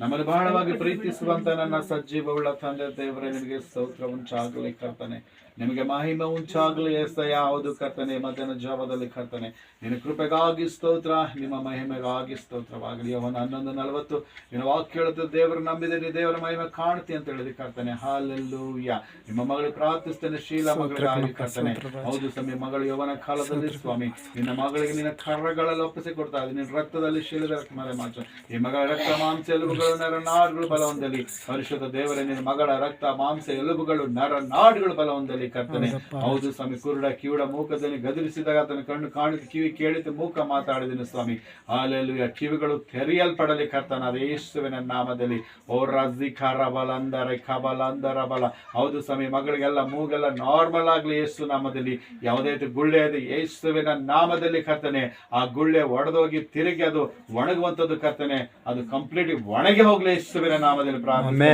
ನಮ್ಮನ್ನು ಬಹಳವಾಗಿ ಪ್ರೀತಿಸುವಂತ ನನ್ನ ಸಜ್ಜೀವವುಳ್ಳ ತಂದೆ ದೇವರೇ ನಿಮಗೆ ಸ್ತೋತ್ರ ಉಂಚಾಗಲಿ ಕರ್ತನೆ. ನಿಮಗೆ ಮಹಿಮೆ ಉಂಚಾಗಲಿ ಎಸ್ತಯ ಯಾವುದು ಕರ್ತನೆ ಮಧ್ಯಾಹ್ನ ಜಾವದಲ್ಲಿ ಕರ್ತನೆ. ನಿನ್ನ ಕೃಪೆಗಾಗಿ ಸ್ತೋತ್ರ ನಿಮ್ಮ ಮಹಿಮೆಗಾಗಿ ಸ್ತೋತ್ರವಾಗಲಿ. ಅವನು ಹನ್ನೊಂದು ನಲವತ್ತು ನೀನು ವಾಗ್ ಕೇಳುತ್ತೆ ದೇವರು ನಂಬಿದೆ ನೀ ದೇವರ ಮಹಿಮೆ ಕಾಣ್ತಿ ಅಂತ ಹೇಳಿದ ಕರ್ತನೆ. ಹಾಲೆಲ್ಲೂಯ್ಯ. ನಿಮ್ಮ ಮಗಳು ಪ್ರಾರ್ಥಿಸ್ತೇನೆ ಶೀಲ ಮಗಳಾಗಿ ಕರ್ತನೆ. ಹೌದು ಸ್ವಾಮಿ ಮಗಳು ಯವನ ಕಾಲದಲ್ಲಿ ಸ್ವಾಮಿ. ನಿನ್ನ ಮಗಳಿಗೆ ನಿನ್ನ ಕರ್ರಗಳಲ್ಲಿ ಒಪ್ಪಿಸಿ ಕೊಡ್ತಾ ಇದ್ದೀನಿ. ನಿನ್ನ ರಕ್ತದಲ್ಲಿ ಶೀಲದ ರಕ್ತ ಮರೆ ಮಾಚ ಈ ಮಗಳ ರಕ್ತ ಮಾಂಸ ಎಲುಬುಗಳು ನರ ನಾಡುಗಳು ಬಲ ಹೊಂದಲಿ ಪರಿಶುದ್ಧ ದೇವರೇ ನಿನ್ನ ಮಗಳ ರಕ್ತ ಮಾಂಸ ಎಲುಬುಗಳು ನರ ನಾಡುಗಳು ಬಲ ಹೊಂದಲಿ ಕರ್ತನೆ ಹೌದು ಸ್ವಾಮಿ ಕುರುಡ ಕಿವುಡ ಮೂಕದಲ್ಲಿ ಗದರಿಸಿದಾಗ ತನ್ನ ಕಣ್ಣು ಕಾಣಿದ ಕಿವಿ ಕೇಳಿದ ಮೂಕ ಮಾತಾಡಿದನು ಸ್ವಾಮಿ. ಹಾಲೆಲ್ಲೂಯ ಕಿವಿಗಳು ತೆರೆಯಲ್ಪಡಲಿ ಕರ್ತನಾದ ಯೇಸುವಿನ ನಾಮದಲ್ಲಿ. ಓ ರಜಿ ಖರ ಬಲ ಅಂದರ ಖಬಲ ಅಂದರ ಬಲ ಹೌದು ಸ್ವಾಮಿ ಮಗಳಿಗೆಲ್ಲ ಮೂಗೆಲ್ಲ ನಾರ್ಮಲ್ ಆಗ್ಲಿ ಯೇಸು ನಾಮದಲ್ಲಿ. ಯಾವುದೇ ರೀತಿ ಗುಳ್ಳೆ ಅದು ಯೇಸುವಿನ ನಾಮದಲ್ಲಿ ಕರ್ತನೆ ಆ ಗುಳ್ಳೆ ಒಡೆದೋಗಿ ತಿರುಗಿ ಅದು ಒಣಗುವಂತದ್ದು ಕರ್ತನೆ. ಅದು ಕಂಪ್ಲೀಟ್ ಒಣಗಿ ಹೋಗ್ಲಿ ಯೇಸುವಿನ ನಾಮದಲ್ಲಿ ಪ್ರಾರ್ಥನೆ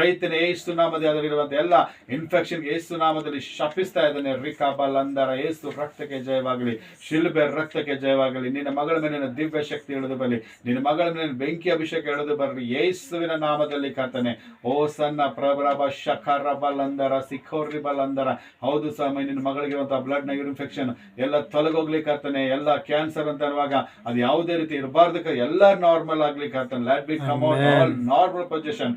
ರೈತನ ನಾಮದ ನಾಮದಲ್ಲಿ ಅದರಲ್ಲಿರುವಂತ ಎಲ್ಲ ಇನ್ಫೆಕ್ಷನ್ ಏಸು ನಾಮದಲ್ಲಿ ಶಪಿಸ್ತಾ ಇದ್ದಾನೆ. ರಿಕಾಬಲ್ ಅಂದರ ಏಸು ರಕ್ತಕ್ಕೆ ಜಯವಾಗಲಿ. ಶಿಲ್ಬೆ ರಕ್ತಕ್ಕೆ ಜಯವಾಗಲಿ. ನಿನ್ನ ಮಗಳ ಮೇಲೆ ದಿವ್ಯ ಶಕ್ತಿ ಇಳಿದು ಬರಲಿ ನಿನ್ನ ಮಗಳ ಮೇಲೆ ಬೆಂಕಿ ಅಭಿಷೇಕ ಇಳಿದು ಬರಲಿ ಯೇಸುವಿನ ನಾಮದಲ್ಲಿ ಕರ್ತನೆ. ಓ ಸಣ್ಣ ಪ್ರಭರಬ ಶಖರ ಬಲಂದರ ಸಿಖೋರ್ರಿ ಬಲಂದರ. ಹೌದು ಸ್ವಾಮಿ ನಿನ್ನ ಮಗಳಿಗಿರುವಂತಹ ಬ್ಲಡ್ನ ಇನ್ಫೆಕ್ಷನ್ ಎಲ್ಲ ತೊಲಗೋಗ್ಲಿಕ್ಕೆ ಎಲ್ಲ ಕ್ಯಾನ್ಸರ್ ಅಂತ ಅನ್ನುವಾಗ ಅದು ಯಾವುದೇ ರೀತಿ ಇರಬಾರ್ದಕ್ಕೆ ಎಲ್ಲ ನಾರ್ಮಲ್ ಆಗ್ಲಿಕ್ಕೆ ಕರ್ತನೆ. Let be come out all normal position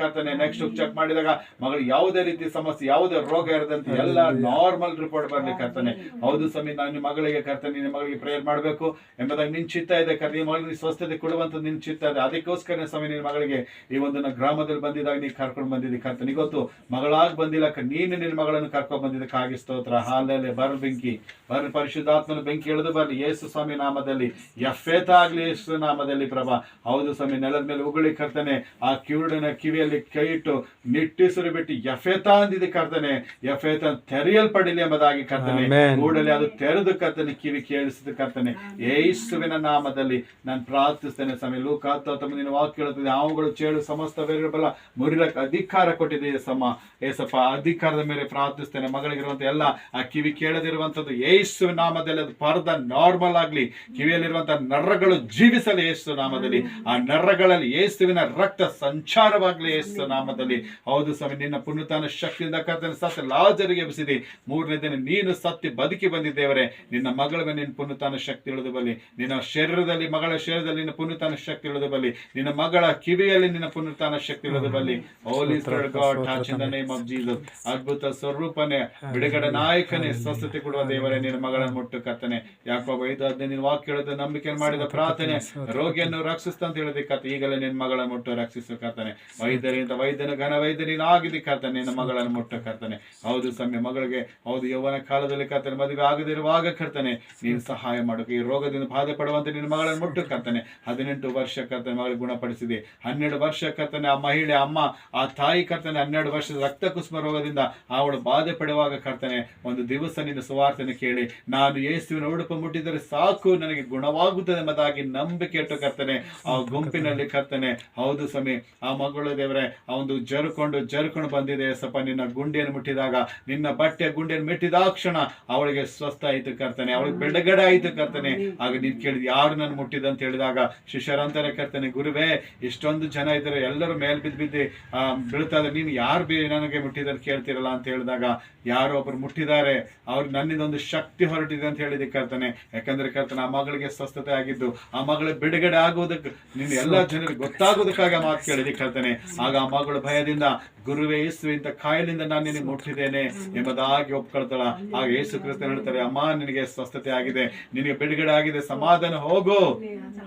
ಕರ್ತನೆ ನೆಕ್ಸ್ಟ್ ಚೆಕ್ ಮಾಡಿದಾಗ ಮಗಳು ಯಾವುದೇ ರೀತಿ ಸಮಸ್ಯೆ ಯಾವುದೇ ರೋಗ ಇರದಂತೆ ಎಲ್ಲ ನಾರ್ಮಲ್ ರಿಪೋರ್ಟ್ ಬರ್ಲಿಕ್ಕೆ ಕರ್ತನೆ. ಹೌದು ಸ್ವಾಮಿ ನಾನು ನಿಮ್ಮ ಮಗಳಿಗೆ ಕರ್ತನೆ ನಿಮ್ಮ ಮಗಳಿಗೆ ಪ್ರೇಯರ್ ಮಾಡಬೇಕು ಎಂಬುದಾಗಿ ನಿನ್ ಚಿತ್ತ ಇದೆ ಕರ್ ನಿಮ್ಮ ಮಗಳಿಗೆ ಸ್ವಸ್ಥತೆ ಕೊಡುವಂತ ನಿನ್ ಚಿತ್ತ ಇದೆ. ಅದಕ್ಕೋಸ್ಕರ ಸ್ವಾಮಿ ನಿನ್ನ ಮಗಳಿಗೆ ಈ ಒಂದು ಗ್ರಾಮದಲ್ಲಿ ಬಂದಿದಾಗ ನೀ ಕರ್ಕೊಂಡು ಬಂದಿದ್ದಿ ಕರ್ತನೆ. ಗೊತ್ತು ಮಗಳಾಗಿ ಬಂದಿಲ್ಲ ನೀನು ನಿನ್ನ ಮಗಳನ್ನು ಕರ್ಕೊಂಡು ಹಾಗೆ ಸ್ತೋತ್ರ. ಹಾಲೆಲೆ ಬರ ಬೆಂಕಿ ಬರ ಪರಿಶುದ್ಧಾತ್ಮನ ಬೆಂಕಿ ಎಳೆದು ಬರಲಿ. ಯೇಸು ಸ್ವಾಮಿ ನಾಮದಲ್ಲಿ ಯಫೇತ ಆಗ್ಲಿ ಯೇಸು ನಾಮದಲ್ಲಿ ಪ್ರಭಾ ಹೌದು ಸ್ವಾಮಿ ನೆಲದ ಮೇಲೆ ಉಗುಳಿ ಕರ್ತಾನೆ. ಆ ಕಿವುಡನ ಕಿವಿಯಲ್ಲಿ ಕೈ ಇಟ್ಟು ನಿಟ್ಟಿಸಲು ಬಿಟ್ಟು ಯಫೇತ ಅಂದಿದೆ ಕರ್ತಾನೆ. ಯಫೇತ ತೆರೆಯಲ್ಪಡಲಿ ಎಂಬುದಾಗಿ ಕರ್ತಾನೆ. ಕೂಡಲೇ ಅದು ತೆರೆದು ಕರ್ತಾನೆ ಕಿವಿ ಕೇಳಿಸಿದ ಕರ್ತಾನೆ. ಏಸುವಿನ ನಾಮದಲ್ಲಿ ನಾನು ಪ್ರಾರ್ಥಿಸ್ತೇನೆ ಸ್ವಾಮಿ. ಲೂಕ ಮುಂದಿನ ವಾಕ್ ಕೇಳುತ್ತದೆ. ಹಾವುಗಳು ಚೇಳು ಸಮಸ್ತ ಬಲ ಮುರಿಲಕ್ಕೆ ಅಧಿಕಾರ ಕೊಟ್ಟಿದೆ ಸಮ ಏಸಪ್ಪ ಅಧಿಕಾರದ ಮೇಲೆ ಪ್ರಾರ್ಥಿಸ್ತೇನೆ. ಮಗಳಿಗಿರುವಂತ ಎಲ್ಲ ಆ ಕಿವಿ ಕೇಳದಿರುವಂತದ್ದು ಏಸು ನಾಮದಲ್ಲಿ. ಅದು ಪರ್ದ ನಾರ್ಮಲ್ ಆಗ್ಲಿ. ಕಿವಿಯಲ್ಲಿರುವಂತಹ ನರಗಳು ಜೀವಿಸಲಿ ಯೇಸು ನಾಮದಲ್ಲಿ ಆ ನರಗಳಲ್ಲಿ ಯೇಸುವಿನ ರಕ್ತ ಸಂಚಾರವಾಗಲಿ ಯೇಸು ನಾಮದಲ್ಲಿ. ಹೌದು ಸ್ವಾಮಿ ನಿನ್ನ ಪುಣ್ಯತಾನ ಶಕ್ತಿಯಿಂದ ಕರ್ತನೆ ಸತ್ತ ಲಾಜರಿಗೆ ಎಬ್ಬಿಸಿದೆ. ಮೂರನೇ ದಿನ ನೀನು ಸತ್ತಿ ಬದುಕಿ ಬಂದಿದ್ದೇವರೆ ನಿನ್ನ ಮಗಳ ಮೇಲೆ ನಿನ್ನ ಪುಣ್ಯತಾನ ಶಕ್ತಿ ಇಳಿದು ಬಲ್ಲಿ ನಿನ್ನ ಶರೀರದಲ್ಲಿ ಮಗಳ ಶರೀರದಲ್ಲಿ ನಿನ್ನ ಪುಣ್ಯತಾನ ಶಕ್ತಿ ಇಳಿದು ಬಲ್ಲಿ ನಿನ್ನ ಮಗಳ ಕಿವಿಯಲ್ಲಿ ನಿನ್ನ ಪುನರ್ತಾನ ಶಕ್ತಿ ಇಳಿದು ಬಲ್ಲಿ holy god touch in the name of Jesus ಅದ್ಭುತ ಸ್ವರೂಪನೇ ಬಿಡುಗಡೆ ನಾಯಕನೇ ಸ್ವಸ್ಥತೆ ಕೊಡುವ ದೇವರೇ ನಿನ್ನ ಮಗಳನ್ನು ಮುಟ್ಟು ಕರ್ತನೆ. ಯಾಕೋ ಐದು ಹದಿನೈದು ನಿನ್ನ ವಾಕ್ಯ ಹೇಳಿದ ನಂಬಿಕೆ ಮಾಡಿದ ಪ್ರಾರ್ಥನೆ ರೋಗಿಯನ್ನು ರಕ್ಷಿಸ್ತ ಅಂತ ಹೇಳಿದ ಕತೆ, ಈಗಲೇ ನಿನ್ನ ಮಗಳನ್ನು ಮುಟ್ಟು ರಕ್ಷಿಸು ಕರ್ತಾನೆ ವೈದ್ಯರಿಂದ ವೈದ್ಯನ ಘನ ವೈದ್ಯ ಆಗಿದ್ದು ಕರ್ತಾನೆ ನಿನ್ನ ಮಗಳನ್ನು ಮುಟ್ಟು ಕರ್ತಾನೆ ಹೌದು ಸಮಯ, ಮಗಳಿಗೆ ಹೌದು ಯೌವನ ಕಾಲದಲ್ಲಿ ಕರ್ತಾನೆ ಮದುವೆ ಆಗದಿರುವಾಗ ಕರ್ತಾನೆ ನೀನು ಸಹಾಯ ಮಾಡೋಕೆ, ಈ ರೋಗದಿಂದ ಬಾಧೆ ಪಡುವಂತೆ ನಿನ್ನ ಮಗಳನ್ನು ಮುಟ್ಟು ಕರ್ತಾನೆ ಹದಿನೆಂಟು ವರ್ಷ ಕರ್ತಾನೆ ಮಗಳಿಗೆ ಗುಣಪಡಿಸಿದೆ. ಹನ್ನೆರಡು ವರ್ಷ ಕರ್ತಾನೆ ಆ ಮಹಿಳೆ, ಅಮ್ಮ, ಆ ತಾಯಿ ಕರ್ತಾನೆ ಹನ್ನೆರಡು ವರ್ಷದ ರಕ್ತ ಕುಸುಮ ರೋಗದಿಂದ ಅವಳು ಬಾಧೆ ಪಡುವಾಗ ಕರ್ತಾನೆ ಒಂದು ದಿವಸ ನಿನ್ನ ಸುವಾರ್ತನೆ ಕೇಳಿ, ನಾನು ಯೇಸುವಿನ ಉಡುಪು ಮುಟ್ಟಿದರೆ ಸಾಕು, ನನಗೆ ಗುಣವಾಗುತ್ತದೆ ಎಂಬುದಾಗಿ ನಂಬಿಕೆ ಇಟ್ಟು ಕರ್ತನೆ ಆ ಗುಂಪಿನಲ್ಲಿ ಕರ್ತನೆ ಹೌದು ಸ್ವಾಮಿ. ಆ ಮಗಳು ದೇವರೇ ಆ ಒಂದು ಜರ್ಕೊಂಡು ಜರ್ಕೊಂಡು ಬಂದಿದೆ ಸಪ್ಪ ನಿನ್ನ ಗುಂಡಿಯನ್ನು ಮುಟ್ಟಿದಾಗ ನಿನ್ನ ಬಟ್ಟೆ ಗುಂಡಿಯನ್ನು ಮಿಟ್ಟಿದಾಕ್ಷಣ ಅವಳಿಗೆ ಸ್ವಸ್ಥ ಆಯ್ತು ಕರ್ತನೆ ಅವಳಿಗೆ ಬಿಡುಗಡೆ ಆಯ್ತು ಕರ್ತನೆ. ಆಗ ನೀನ್ ಕೇಳಿದ್ ಯಾರು ನನ್ನ ಮುಟ್ಟಿದ ಅಂತ ಹೇಳಿದಾಗ ಶಿಷ್ಯರಂತಾನೆ ಕರ್ತನೆ ಗುರುವೇ ಇಷ್ಟೊಂದು ಜನ ಇದ್ದಾರೆ ಎಲ್ಲರೂ ಮೇಲ್ ಬಿದ್ದು ಬಿದ್ದು ಆ, ಬೀಳ್ತಾ ಇದ್ರೆ ನೀನು ಯಾರು ಬಿ ನನಗೆ ಮುಟ್ಟಿದ್ದಾರೆ ಕೇಳ್ತಿರಲ್ಲ ಅಂತ ಹೇಳಿದಾಗ ಯಾರೋ ಒಬ್ರು ಮುಟ್ಟಿದ್ದಾರೆ. ಅವ್ರು ನನ್ನಿಂದ ಒಂದು ಶಕ್ತಿ ಹೊರಟಿದೆ ಅಂತ ಹೇಳಿದ ಕರ್ತನೆ. ಯಾಕಂದ್ರೆ ಕರ್ತನೆ ಆ ಮಗಳಿಗೆ ಸ್ವಸ್ಥತೆ ಆಗಿದ್ದು ಆ ಮಗಳ ಬಿಡುಗಡೆ ಆಗುವುದಕ್ಕೆ ನಿನ್ನ ಎಲ್ಲ ಜನರಿಗೆ ಗೊತ್ತಾಗುವುದಕ್ಕಾಗಿ ಆ ಮಾತು ಕೇಳಿದೆ ಕರ್ತನೆ. ಆಗ ಆ ಮಗಳು ಭಯದಿಂದ ಗುರುವೇ ಯೇಸು ಇಂತ ಕಾಯಿಲಿಂದ ನಾನು ನಿನಗೆ ಮುಟ್ಟಿದ್ದೇನೆ ಎಂಬುದಾಗಿ ಒಪ್ಕೊಳ್ತಾಳ. ಆಗ ಯೇಸು ಕ್ರಿಸ್ತ ಹೇಳ್ತಾರೆ ಅಮ್ಮ ನಿನಗೆ ಸ್ವಸ್ಥತೆ ಆಗಿದೆ. ನಿನಗೆ ಬಿಡುಗಡೆ ಆಗಿದೆ. ಸಮಾಧಾನ ಹೋಗು.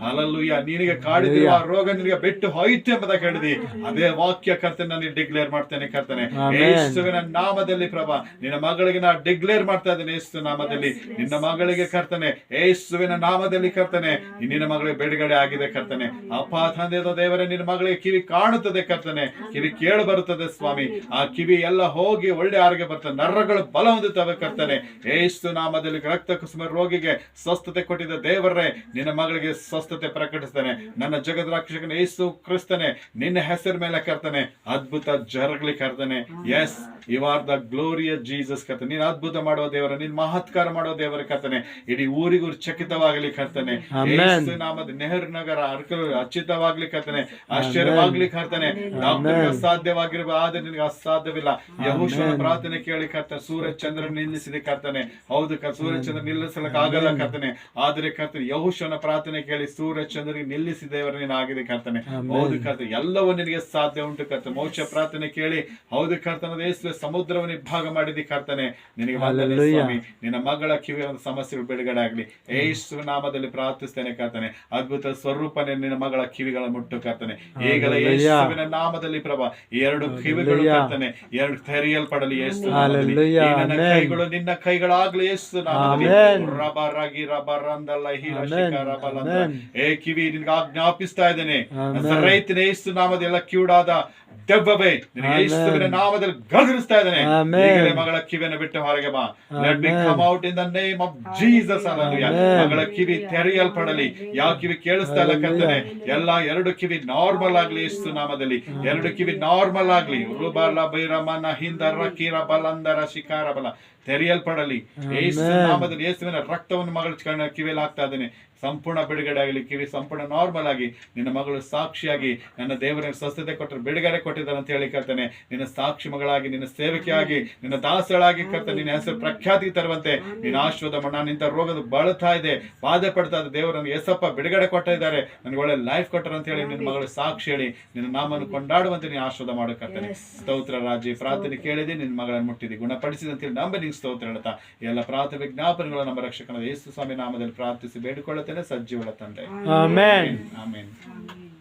ಅಲ್ಲಲ್ಲೂಯ್ಯ ನಿನಗೆ ಕಾಡಿದ ಆ ರೋಗ ನಿನಗೆ ಬಿಟ್ಟು ಹೋಯ್ತು ಎಂಬುದಾಗಿ ಹೇಳಿದಿ. ಅದೇ ವಾಕ್ಯ ಕರ್ತನೆ ನಾನು ಡಿಕ್ಲೇರ್ ಮಾಡ್ತೇನೆ ಕರ್ತನೆ. ಯೇಸುವಿನ ನಾಮದಲ್ಲಿ ಪ್ರಭಾ ನಿನ್ನ ಮಗಳಿಗೆ ನಾ ಡಿಕ್ಲೇರ್ ಮಾಡ್ತಾ ಇದ್ದೇನೆ ಯೇಸು ನಾಮದಲ್ಲಿ. ನಿನ್ನ ಮಗಳಿಗೆ ಕರ್ತನೆ ಯೇಸುವಿನ ನಾಮದಲ್ಲಿ ಕರ್ತನೆ ನಿನ್ನ ಮಗಳಿಗೆ ಬಿಡುಗಡೆ ಆಗಿದೆ. ಕರ್ತನೆ. ಅಪ್ಪ ತಂದೆ ದೇವರೇ ನಿನ್ನ ಮಗಳಿಗೆ ಕಿವಿ ಕಾಣುತ್ತದೆ ಕರ್ತನೆ. ಕಿವಿ ಕೇಳು ಬರುತ್ತದೆ ಸ್ವಾಮಿ. ಆ ಕಿವಿ ಎಲ್ಲ ಹೋಗಿ ಒಳ್ಳೆ ಆರೋಗ್ಯ ಬರ್ತದೆ. ನರಗಳು ಬಲ ಹೊಂದುತ್ತವೆ ಕರ್ತನೆ. ಏಸು ನಾಮದಲ್ಲಿ ರಕ್ತ ಕುಸುಮ ರೋಗಿಗೆ ಸ್ವಸ್ಥತೆ ಕೊಟ್ಟಿದ್ದ ದೇವರೇ ನಿನ್ನ ಮಗಳಿಗೆ ಸ್ವಸ್ಥತೆ ಪ್ರಕಟಿಸ್ತಾನೆ ನನ್ನ ಜಗದ ರಕ್ಷಕನ ಏಸು ಕ್ರಿಸ್ತನೆ ನಿನ್ನ ಹೆಸರ ಮೇಲೆ ಕರ್ತನೆ. ಅದ್ಭುತ ಜರಗ್ಲಿ ಕರ್ತನೆ. Yes you are the glory Jesus ಕರ್ತನೆ. ನೀನ್ ಅದ್ಭುತ ಮಾಡುವ ದೇವರ ನೀನ್ ಮಹತ್ಕಾರ ಮಾಡುವ ದೇವರ ಕರ್ತನೆ. ಇಡೀ ಊರಿಗೂ ಚಕಿತವಾಗಲಿ ಕರ್ತನೆ. ನಾಮದ ನೆಹರು ನಗರ ಅರ್ಕಲು ಅಚ್ಯುತವಾಗ್ಲಿ ಕರ್ತನೆ ಆಶ್ಚರ್ಯವಾಗ್ಲಿ ಕರ್ತನೆ ಡಾಕ್ಟರ್ ಅಸಾಧ್ಯವಾಗಿರುವ ಆದ್ರೆ ನಿನಗೆ ಅಸಾಧ್ಯವಿಲ್ಲ. ಯಹುಶನ ಪ್ರಾರ್ಥನೆ ಕೇಳಿ ಕರ್ತನೆ ಸೂರ್ಯ ಚಂದ್ರ ನಿಲ್ಲಿಸಿದೆ ಕರ್ತನೆ. ಹೌದು ಕ- ಸೂರ್ಯ ಚಂದ್ರ ನಿಲ್ಲಿಸಲಕ್ಕೆ ಆಗಲ್ಲ ಕರ್ತಾನೆ. ಆದರೆ ಕರ್ತ ಯಹುಶನ ಪ್ರಾರ್ಥನೆ ಕೇಳಿ ಸೂರ್ಯ ಚಂದ್ರಿಗೆ ನಿಲ್ಲಿಸಿದೇವರ ನೀನು ಆಗಿದೆ ಕರ್ತಾನೆ. ಹೌದು ಕರ್ತನೆ. ಎಲ್ಲವೂ ನಿನಗೆ ಸಾಧ್ಯ ಉಂಟು ಕರ್ತ ಮೋಕ್ಷ ಪ್ರಾರ್ಥನೆ ಕೇಳಿ ಹೌದು ಕರ್ತನ ಯೇಸುವೆ ಸಮುದ್ರವನ್ನು ಇಬ್ಬಾಗ ಮಾಡಿದಿ ಕರ್ತನೆ. ನಿನಗೆ ಸ್ವಾಮಿ. ನಿನ್ನ ಮಗಳ ಕಿವಿಯ ಒಂದು ಸಮಸ್ಯೆಗಳು ಬಿಡುಗಡೆ ಆಗ್ಲಿ. ಯೇಸು ನಾಮದಲ್ಲಿ ಪ್ರಾರ್ಥಿಸ್ತೇನೆ ಕರ್ತಾನೆ. ಅದ್ಭುತ ಸ್ವರೂಪನೇ ನಿನ್ನ ಮಗಳ ಕಿವಿಗಳ ಮುಟ್ಟು ಕರ್ತನೆ ಈಗಲೇ. ಯೇಸುವಿನ ನಾಮದಲ್ಲಿ ಪ್ರಭಾ ಎರಡು ಕಿವಿಗಳು. ಕರ್ತನೆ ಎರಡು ತೆರೆಯಲ್ಪಡಲಿ ಯೇಸು. ನನ್ನ ಕೈಗಳು ನಿನ್ನ ಕೈಗಳಾಗ್ಲಿ ಯೇಸು. ರಬರಾಗಿ ರಬರಂದಲ್ಲ Amen. ಶಿಖರ ಏ ಕಿವಿ ನಿನ್ಗೆ ಆಜ್ಞಾಪಿಸ್ತಾ ಇದ್ದೇನೆ. ರೈತನ ಯೇಸು ನಾಮದ ಎಲ್ಲ ಕಿವುಡಾದ ದೆವ್ವವೇ ನಿನಗೆ ಯೇಸುವಿನ ನಾಮದಲ್ಲಿ ಗದರಿಸ್ತಾ ಇದ್ದಾನೆ. ಈಗಲೇ ಮಗಳ ಕಿವಿಯನ್ನು ಬಿಟ್ಟು ಹೊರಗೆ ಬಾ. Let me. Come out in the name of Jesus hallelujah ಮಗಳ ಕಿವಿ ತೆರೆಯಲ್ಪಡಲಿ. ಯಾವ ಕಿವಿ ಕೇಳಿಸ್ತಾ ಇಲ್ಲ ಕರ್ತನೆ. ಎಲ್ಲಾ ಎರಡು ಕಿವಿ ನಾರ್ಮಲ್ ಆಗ್ಲಿ ಯೇಸು ನಾಮದಲ್ಲಿ. ಎರಡು ಕಿವಿ ನಾರ್ಮಲ್ ಆಗ್ಲಿ. ರುಬಲ ಬೈರಮನ ಹಿಂದರ ಕೀರ ಬಲಂದರ ಶಿಕಾರ ಬಲ. ತೆರೆಯಲ್ಪಡಲಿ. ಯೇಸು. ನಾಮದಲ್ಲಿ ಯೇಸುವಿನ ರಕ್ತವನ್ನು ಮಗಳ ಕಿವಿಯಲ್ಲಿ ಹಾಕ್ತಾ ಇದ್ದೇನೆ. ಸಂಪೂರ್ಣ ಬಿಡುಗಡೆ ಆಗಲಿ ಕಿವಿ ಸಂಪೂರ್ಣ ನಾರ್ಮಲ್ ಆಗಿ ನಿನ್ನ ಮಗಳು ಸಾಕ್ಷಿಯಾಗಿ ನನ್ನ ದೇವರ ಸ್ವಸ್ಥತೆ ಕೊಟ್ಟರು ಬಿಡುಗಡೆ ಕೊಟ್ಟಿದ್ದಾರೆ ಅಂತ ಹೇಳಿ ಕರ್ತಾನೆ ನಿನ್ನ ಸಾಕ್ಷಿ ಮಗಳಾಗಿ ನಿನ್ನ ಸೇವಕಿಯಾಗಿ ನಿನ್ನ ದಾಸಳಾಗಿ ಕರ್ತನೆ ನಿನ್ನ ಹೆಸರು ಪ್ರಖ್ಯಾತಿ ತರುವಂತೆ ನಿನ್ನ ಆಶ್ವದ ಮಣ್ಣ ನಿಂತ ರೋಗದ ಬಳತಾ ಇದೆ ಬಾಧೆ ಪಡ್ತಾ ಇದೆ ದೇವರನ್ನು ಎಸಪ್ಪ ಬಿಡುಗಡೆ ಕೊಟ್ಟಿದ್ದಾರೆ ನನಗೆ ಒಳ್ಳೆ ಲೈಫ್ ಕೊಟ್ಟರು ಅಂತ ಹೇಳಿ ನಿನ್ನ ಮಗಳು ಸಾಕ್ಷಿ ಹೇಳಿ ನಿನ್ನ ನಾಮನ್ನು ಕೊಂಡಾಡುವಂತೆ ನೀನು ಆಶ್ವದ ಮಾಡು ಕರ್ತಾನೆ. ಸ್ತೋತ್ರ ರಾಜಿ ಪ್ರಾರ್ಥನೆ ಕೇಳಿದೆ ನಿನ್ನ ಮಗಳನ್ನು ಮುಟ್ಟಿದೆ ಗುಣಪಡಿಸಿದೆ ಅಂತ ಹೇಳಿ ನಂಬಿ ನಿಂಗೆ ಸ್ತೋತ್ರ ಹೇಳ್ತಾ. ಎಲ್ಲ ಪ್ರಾರ್ಥನೆ ವಿಜ್ಞಾಪನೆಗಳು ನಮ್ಮ ರಕ್ಷಕನ ಯೇಸು ಸ್ವಾಮಿ ನಾಮದಲ್ಲಿ ಪ್ರಾರ್ಥಿಸಿ ಬೇಡಿಕೊಳ್ಳುತ್ತೇನೆ ಸಜ್ಜೀವಳ ತಂದೆ Amen. ಆಮೇನ್ ಆಮೆನ್.